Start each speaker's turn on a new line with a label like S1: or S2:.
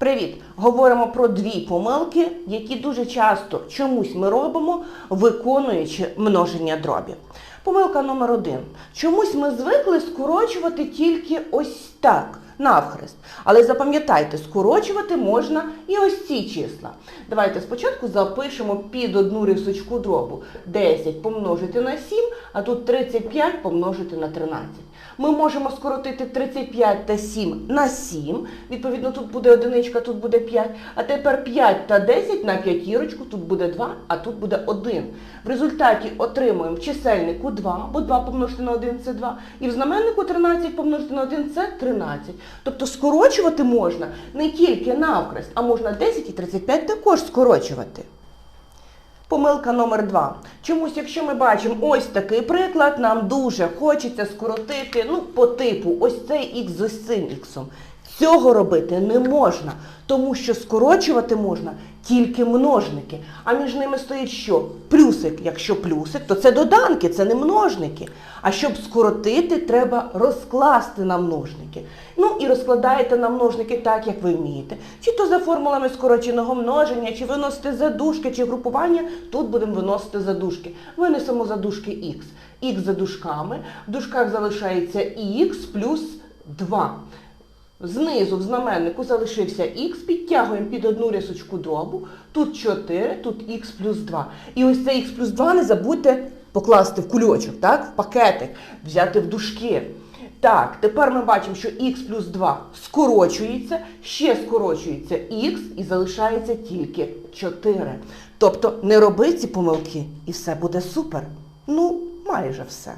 S1: Привіт! Говоримо про дві помилки, які дуже часто чомусь ми робимо, виконуючи множення дробів. Помилка номер один. Чомусь ми звикли скорочувати тільки ось так, навхрест. Але запам'ятайте, скорочувати можна і ось ці числа. Давайте спочатку запишемо під одну рисочку дробу. 10 помножити на 7, а тут 35 помножити на 13. Ми можемо скоротити 35 та 7 на 7. Відповідно, тут буде одиничка, тут буде 5. А тепер 5 та 10 на п'ятірочку, тут буде 2, а тут буде 1. В результаті отримуємо в чисельнику 2, бо 2 помножити на 1 це 2. І в знаменнику 13 помножити на 1 це 13. Тобто скорочувати можна не тільки навкрест, а можна 10 і 35 також скорочувати. Помилка номер два. Чомусь, якщо ми бачимо ось такий приклад, нам дуже хочеться скоротити, ну, по типу, ось цей х з ось цим х. Цього робити не можна, тому що скорочувати можна тільки множники. А між ними стоїть що? Плюсик. Якщо плюсик, то це доданки, це не множники. А щоб скоротити, треба розкласти на множники. Ну і розкладаєте на множники так, як ви вмієте. Чи то за формулами скороченого множення, чи виносите задушки, чи групування. Тут будемо виносити задушки. Винесемо задушки х. Х за дужками. В дужках залишається х плюс 2. Знизу в знаменнику залишився х, підтягуємо під одну рисочку дробу. Тут 4, тут х плюс 2. І ось цей х плюс 2 не забудьте покласти в кульочок, так, в пакетик, взяти в дужки. Так, тепер ми бачимо, що х плюс 2 скорочується, ще скорочується х і залишається тільки 4. Тобто не роби ці помилки і все буде супер. Ну, майже все.